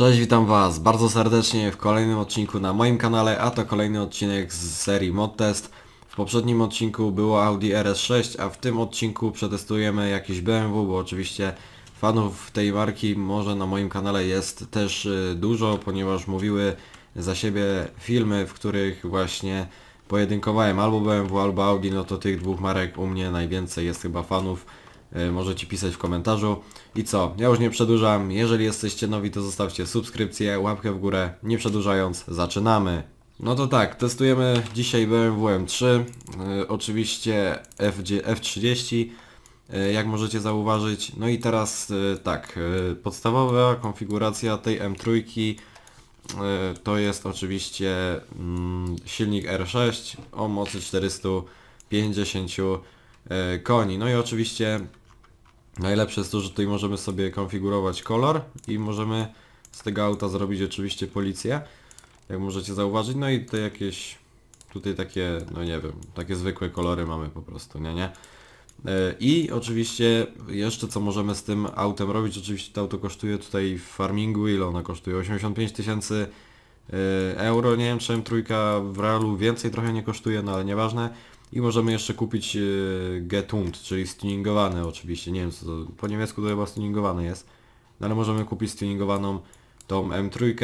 Cześć, witam Was bardzo serdecznie w kolejnym odcinku na moim kanale, a to kolejny odcinek z serii Mod Test. W poprzednim odcinku było Audi RS6, a w tym odcinku przetestujemy jakiś BMW, bo oczywiście fanów tej marki może na moim kanale jest też y, dużo, ponieważ mówiły za siebie filmy, w których właśnie pojedynkowałem albo BMW, albo Audi, no to tych dwóch marek u mnie najwięcej jest chyba fanów. Y, Możecie pisać w komentarzu. I co? Ja już nie przedłużam. Jeżeli jesteście nowi, to zostawcie subskrypcję, łapkę w górę. Nie przedłużając, zaczynamy. No to tak, testujemy dzisiaj BMW M3. Y, oczywiście FG, F30. y, Jak możecie zauważyć. No i teraz tak, podstawowa konfiguracja tej M3 y, to jest oczywiście mm, silnik R6 o mocy 450 y, koni. No i oczywiście Najlepsze jest to, że tutaj możemy sobie konfigurować kolor i możemy z tego auta zrobić oczywiście policję, jak możecie zauważyć. No i tutaj jakieś, tutaj takie, no nie wiem, takie zwykłe kolory mamy po prostu, nie, nie? E, I oczywiście jeszcze co możemy z tym autem robić, oczywiście to auto kosztuje tutaj w farmingu, ile ona kosztuje? 85 tysięcy e, euro, nie wiem czy M3 w realu więcej trochę nie kosztuje, no ale nieważne. I możemy jeszcze kupić e, Getund, czyli stuningowane oczywiście, nie wiem co to, po niemiecku to chyba stuningowane jest, no ale możemy kupić stuningowaną tą M3,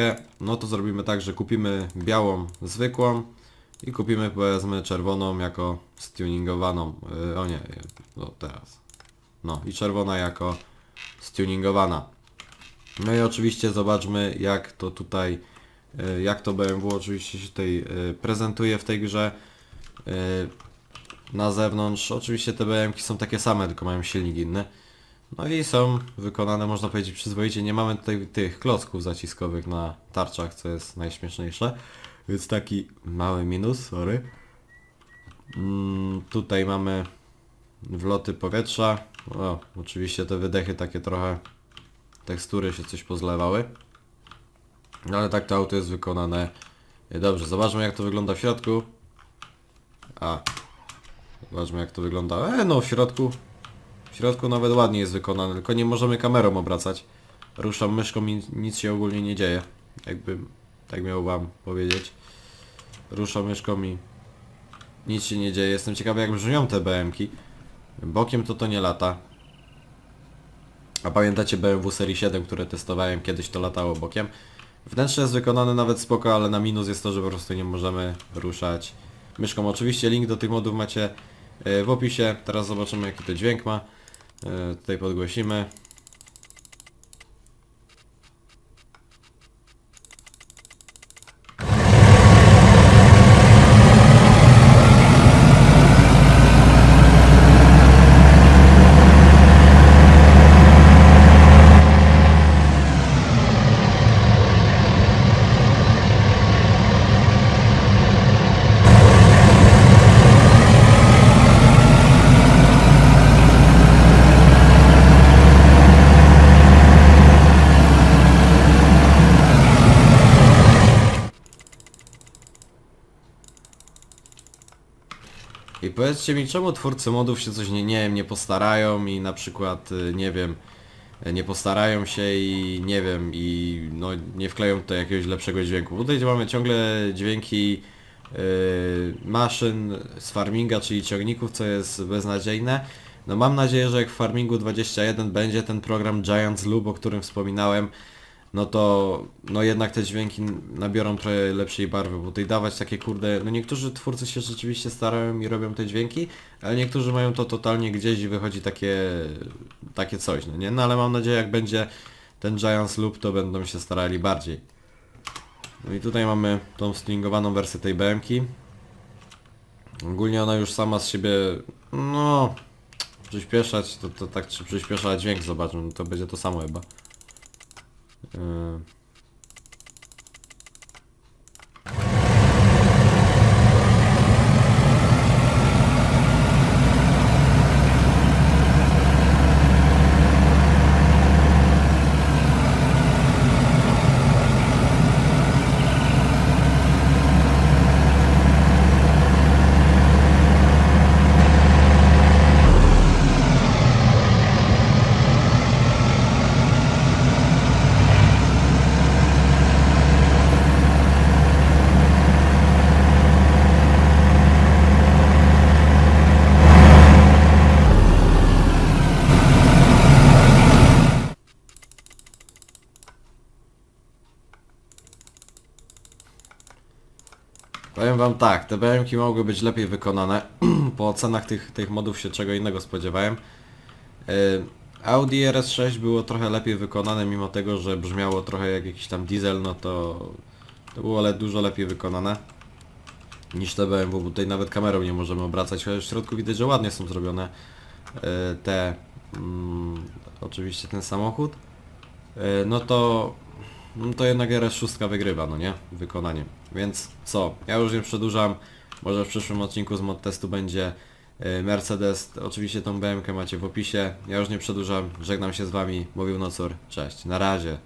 no to zrobimy tak, że kupimy białą zwykłą i kupimy powiedzmy czerwoną jako stuningowaną, e, o nie, e, no teraz, no i czerwona jako stuningowana. No i oczywiście zobaczmy jak to tutaj, jak to BMW oczywiście się tutaj prezentuje w tej grze. Na zewnątrz oczywiście te BM-ki są takie same, tylko mają silnik inny. No i są wykonane można powiedzieć przyzwoicie. Nie mamy tutaj tych klocków zaciskowych na tarczach, co jest najśmieszniejsze. Więc taki mały minus, sorry. Mm, tutaj mamy wloty powietrza. O, oczywiście te wydechy takie trochę tekstury się coś pozlewały. No ale tak to auto jest wykonane. Dobrze, zobaczmy jak to wygląda w środku. A, zobaczmy jak to wygląda. E, no w środku. W środku nawet ładnie jest wykonane, tylko nie możemy kamerą obracać. Ruszam myszką i nic się ogólnie nie dzieje. Jakby, tak miał wam powiedzieć. Ruszam myszką i nic się nie dzieje. Jestem ciekawy jak brzmią te BM-ki. Bokiem to to nie lata. A pamiętacie BMW serii 7, które testowałem kiedyś to latało bokiem? Wnętrze jest wykonane nawet spoko, ale na minus jest to, że po prostu nie możemy ruszać myszką. Oczywiście link do tych modów macie e, w opisie. Teraz zobaczymy jaki to dźwięk ma. E, Tutaj podgłosimy. I powiedzcie mi, czemu twórcy modów się coś nie, nie wiem, nie postarają i na przykład, y, nie wiem, nie postarają się i nie wiem, i no nie wkleją tutaj jakiegoś lepszego dźwięku. Bo Tutaj mamy ciągle dźwięki y, maszyn z farminga, czyli ciągników, co jest beznadziejne. No mam nadzieję, że jak w Farmingu 21 będzie ten program Giants Loop, o którym wspominałem, no to no jednak te dźwięki nabiorą trochę lepszej barwy, bo tutaj dawać takie kurde, no niektórzy twórcy się rzeczywiście starają i robią te dźwięki, ale niektórzy mają to totalnie gdzieś i wychodzi takie, takie coś, no nie? No ale mam nadzieję jak będzie ten Giants Loop, to będą się starali bardziej. No i tutaj mamy tą stringowaną wersję tej BM-ki. Ogólnie ona już sama z siebie, no, przyspieszać, to, to tak czy przyspiesza dźwięk, zobaczmy, no to będzie to samo chyba. Yy. Powiem wam tak, te BM-ki mogły być lepiej wykonane. po ocenach tych, tych modów się czego innego spodziewałem. Yy, Audi RS6 było trochę lepiej wykonane, mimo tego, że brzmiało trochę jak jakiś tam diesel, no to, to było ale dużo lepiej wykonane niż te BMW, bo tutaj nawet kamerą nie możemy obracać, chociaż w środku widać, że ładnie są zrobione yy, te, mm, oczywiście ten samochód. Yy, no to, no to jednak RS6 wygrywa, no nie? Wykonaniem. Więc co? Ja już nie przedłużam. Może w przyszłym odcinku z mod testu będzie yy, Mercedes. Oczywiście tą BMK macie w opisie. Ja już nie przedłużam. Żegnam się z wami. Mówił Nocur. Cześć. Na razie.